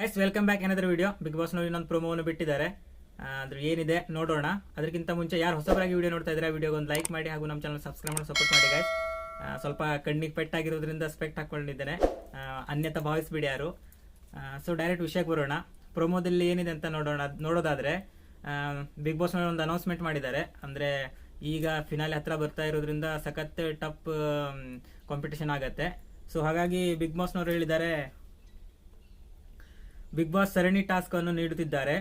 Guys welcome back ಏನಾದ್ರು video Bigg Boss ನೋಡಿ ಇನ್ನೊಂದು ಪ್ರೊಮೋವನ್ನು ಬಿಟ್ಟಿದ್ದಾರೆ. ಅಂದ್ರೆ ಏನಿದೆ ನೋಡೋಣ. ಅದಕ್ಕಿಂತ ಮುಂಚೆ ಯಾರು ಹೊಸಬರಾಗಿ ವಿಡಿಯೋ ನೋಡ್ತಾ ಇದ್ದಾರೆ ವಿಡಿಯೋಗೆ ಒಂದು ಲೈಕ್ ಮಾಡಿ ಹಾಗೂ ನಮ್ಮ ಚಾನಲ್ ಸಬ್ಸ್ಕ್ರೈಬ್ ಮಾಡಿ ಸಪೋರ್ಟ್ ಮಾಡಿ ಗೈಸ್ ಸ್ವಲ್ಪ ಕಣ್ಣಿಗೆ ಪೆಟ್ಟಾಗಿರೋದ್ರಿಂದ ಸ್ಪೆಕ್ಟ್ ಹಾಕೊಂಡಿದ್ದೇನೆ ಅನ್ಯತ ಬಾಯ್ಸ್ ಭಾವಿಸ್ಬಿಡಿ ಯಾರು. ಸೊ ಡೈರೆಕ್ಟ್ ವಿಷಯಕ್ಕೆ ಬರೋಣ. ಪ್ರೊಮೋದಲ್ಲಿ ಏನಿದೆ ಅಂತ ನೋಡೋಣ, ನೋಡೋದಾದರೆ ಬಿಗ್ ಬಾಸ್ ಒಂದು ಅನೌನ್ಸ್ಮೆಂಟ್ ಮಾಡಿದ್ದಾರೆ. ಅಂದ್ರೆ ಈಗ ಫಿನಾಲೆ ಹತ್ರ ಬರ್ತಾ ಇರೋದ್ರಿಂದ ಸಖತ್ ಟಫ್ ಕಾಂಪಿಟೇಷನ್ ಆಗುತ್ತೆ. ಸೊ ಹಾಗಾಗಿ ಬಿಗ್ ಬಾಸ್ನವರು ಹೇಳಿದ್ದಾರೆ ಬಿಗ್ ಬಾಸ್ ಸರಣಿ ಟಾಸ್ಕ್ ಅನ್ನು ನೀಡುತ್ತಿದ್ದಾರೆ.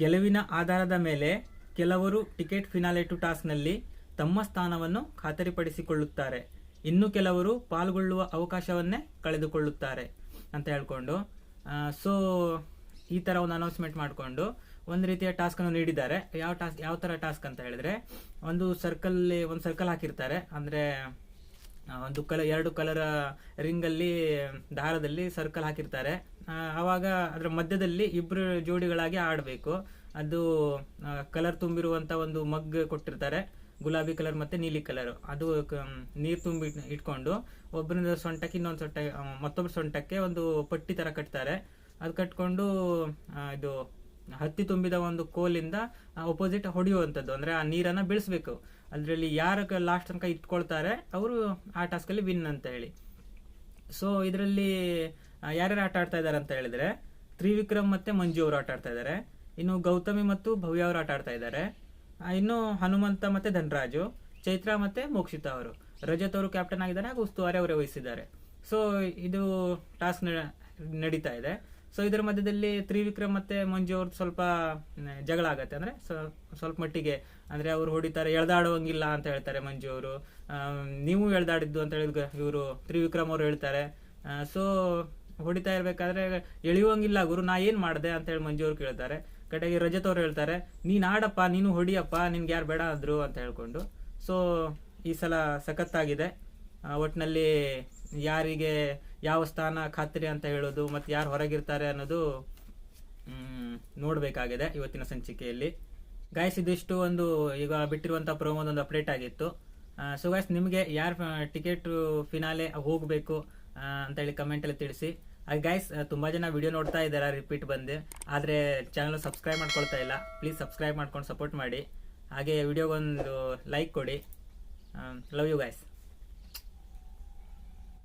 ಗೆಲುವಿನ ಆಧಾರದ ಮೇಲೆ ಕೆಲವರು ಟಿಕೆಟ್ ಫಿನಾಲೆ ಟು ಟಾಸ್ಕ್ನಲ್ಲಿ ತಮ್ಮ ಸ್ಥಾನವನ್ನು ಖಾತರಿಪಡಿಸಿಕೊಳ್ಳುತ್ತಾರೆ. ಇನ್ನು ಕೆಲವರು ಪಾಲ್ಗೊಳ್ಳುವ ಅವಕಾಶವನ್ನೇ ಕಳೆದುಕೊಳ್ಳುತ್ತಾರೆ ಅಂತ ಹೇಳ್ಕೊಂಡು ಸೊ ಈ ಥರ ಒಂದು ಅನೌನ್ಸ್ಮೆಂಟ್ ಮಾಡಿಕೊಂಡು ಒಂದು ರೀತಿಯ ಟಾಸ್ಕನ್ನು ನೀಡಿದ್ದಾರೆ. ಯಾವ ಟಾಸ್ಕ್, ಯಾವ ಥರ ಟಾಸ್ಕ್ ಅಂತ ಹೇಳಿದ್ರೆ, ಒಂದು ಸರ್ಕಲ್ ಒಂದು ಸರ್ಕಲ್ ಹಾಕಿರ್ತಾರೆ. ಅಂದ್ರೆ ಒಂದು ಕಲರ್ ಎರಡು ಕಲರ್ ರಿಂಗ್ ಅಲ್ಲಿ ದಾರದಲ್ಲಿ ಸರ್ಕಲ್ ಹಾಕಿರ್ತಾರೆ. ಆವಾಗ ಅದರ ಮಧ್ಯದಲ್ಲಿ ಇಬ್ಬರು ಜೋಡಿಗಳಾಗಿ ಆಡಬೇಕು. ಅದು ಕಲರ್ ತುಂಬಿರುವಂತ ಒಂದು ಮಗ್ ಕೊಟ್ಟಿರ್ತಾರೆ. ಗುಲಾಬಿ ಕಲರ್ ಮತ್ತೆ ನೀಲಿ ಕಲರ್. ಅದು ನೀರು ತುಂಬಿ ಇಟ್- ಇಟ್ಕೊಂಡು ಒಬ್ಬರಿಂದ ಸೊಂಟಕ್ಕೆ ಇನ್ನೊಂದು ಸೊಂಟ ಮತ್ತೊಬ್ಬರ ಸೊಂಟಕ್ಕೆ ಒಂದು ಪಟ್ಟಿ ತರ ಕಟ್ತಾರೆ. ಅದು ಕಟ್ಕೊಂಡು ಇದು ಹತ್ತಿ ತುಂಬಿದ ಒಂದು ಕೋಲಿಂದ ಅಪೋಸಿಟ್ ಹೊಡೆಯುವಂಥದ್ದು. ಅಂದರೆ ಆ ನೀರನ್ನು ಬೆಳೆಸಬೇಕು. ಅದರಲ್ಲಿ ಯಾರ ಲಾಸ್ಟ್ ತನಕ ಇಟ್ಕೊಳ್ತಾರೆ, ಅವರು ಆ ಟಾಸ್ಕಲ್ಲಿ ವಿನ್ ಅಂತ ಹೇಳಿ. ಸೊ ಇದರಲ್ಲಿ ಯಾರ್ಯಾರು ಆಟ ಆಡ್ತಾ ಇದ್ದಾರೆ ಅಂತ ಹೇಳಿದರೆ, ತ್ರಿವಿಕ್ರಮ್ ಮತ್ತು ಮಂಜು ಅವರು ಆಟ ಆಡ್ತಾ ಇದ್ದಾರೆ ಇನ್ನು ಗೌತಮಿ ಮತ್ತು ಭವ್ಯ ಅವರು ಆಟ ಆಡ್ತಾ ಇದ್ದಾರೆ ಇನ್ನು ಹನುಮಂತ ಮತ್ತು ಧನರಾಜು, ಚೈತ್ರ ಮತ್ತು ಮೋಕ್ಷಿತಾ ಅವರು. ರಜತ್ ಅವರು ಕ್ಯಾಪ್ಟನ್ ಆಗಿದ್ದಾರೆ ಹಾಗೂ ಉಸ್ತುವಾರಿ ಅವರೇ ವಹಿಸಿದ್ದಾರೆ. ಸೊ ಇದು ಟಾಸ್ಕ್ ನಡೀತಾ ಇದೆ. ಸೊ ಇದರ ಮಧ್ಯದಲ್ಲಿ ತ್ರಿವಿಕ್ರಮ್ ಮತ್ತೆ ಮಂಜು ಅವ್ರದ್ದು ಸ್ವಲ್ಪ ಜಗಳ ಆಗತ್ತೆ. ಅಂದ್ರೆ ಸ್ವ- ಸ್ವಲ್ಪ ಮಟ್ಟಿಗೆ. ಅಂದ್ರೆ ಅವ್ರು ಹೊಡಿತಾರೆ, ಎಳ್ದಾಡುವಂಗಿಲ್ಲ ಅಂತ ಹೇಳ್ತಾರೆ ಮಂಜು ಅವರು. ನೀವು ಎಳ್ದಾಡಿದ್ದು ಅಂತ ಹೇಳಿದ್ ಇವರು ತ್ರಿವಿಕ್ರಮ್ ಅವ್ರು ಹೇಳ್ತಾರೆ. ಸೊ ಹೊಡಿತಾ ಇರ್ಬೇಕಾದ್ರೆ ಎಳೆಯುವಂಗಿಲ್ಲ ಗುರು, ನಾ ಏನ್ ಮಾಡ್ದೆ ಅಂತ ಹೇಳಿ ಮಂಜು ಅವ್ರು ಕೇಳ್ತಾರೆ. ಕಡೆಗೆ ರಜತ್ ಅವ್ರು ಹೇಳ್ತಾರೆ, ನೀನ್ ಆಡಪ್ಪ, ನೀನು ಹೊಡಿಯಪ್ಪ, ನಿನ್ಗೆ ಯಾರು ಬೇಡ ಅಂದ್ರು ಅಂತ ಹೇಳ್ಕೊಂಡು. ಸೊ ಈ ಸಲ ಸಖತ್ತಾಗಿದೆ. ಒಟ್ಟಿನಲ್ಲಿ ಯಾರಿಗೆ ಯಾವ ಸ್ಥಾನ ಖಾತ್ರಿ ಅಂತ ಹೇಳೋದು ಮತ್ತೆ ಯಾರು ಹೊರಗಿರ್ತಾರೆ ಅನ್ನೋದು ನೋಡಬೇಕಾಗಿದೆ ಇವತ್ತಿನ ಸಂಚಿಕೆಯಲ್ಲಿ. ಗಾಯಸ್ ಇದಿಷ್ಟು ಒಂದು ಈಗ ಬಿಟ್ಟಿರುವಂಥ ಪ್ರೋಮೋದ ಒಂದು ಅಪ್ಡೇಟ್ ಆಗಿತ್ತು. ಸೊ ಗಾಯ್ಸ್ ನಿಮಗೆ ಯಾರು ಟಿಕೆಟ್ ಫಿನಾಲೆ ಹೋಗಬೇಕು ಅಂತ ಹೇಳಿ ಕಮೆಂಟ್ ಅಲ್ಲಿ ತಿಳಿಸಿ. ಹಾಗೆ ಗಾಯ್ಸ್ ತುಂಬಾ ಜನ ವಿಡಿಯೋ ನೋಡ್ತಾ ಇದ್ದಾರೆ ರಿಪೀಟ್ ಬಂದು. ಆದ್ರೆ ಚಾನಲ್ ಸಬ್ಸ್ಕ್ರೈಬ್ ಮಾಡ್ಕೊಳ್ತಾ ಇಲ್ಲ. ಪ್ಲೀಸ್ ಸಬ್ಸ್ಕ್ರೈಬ್ ಮಾಡ್ಕೊಂಡು ಸಪೋರ್ಟ್ ಮಾಡಿ. ಹಾಗೆ ವಿಡಿಯೋಗೊಂದು ಲೈಕ್ ಕೊಡಿ. Love you guys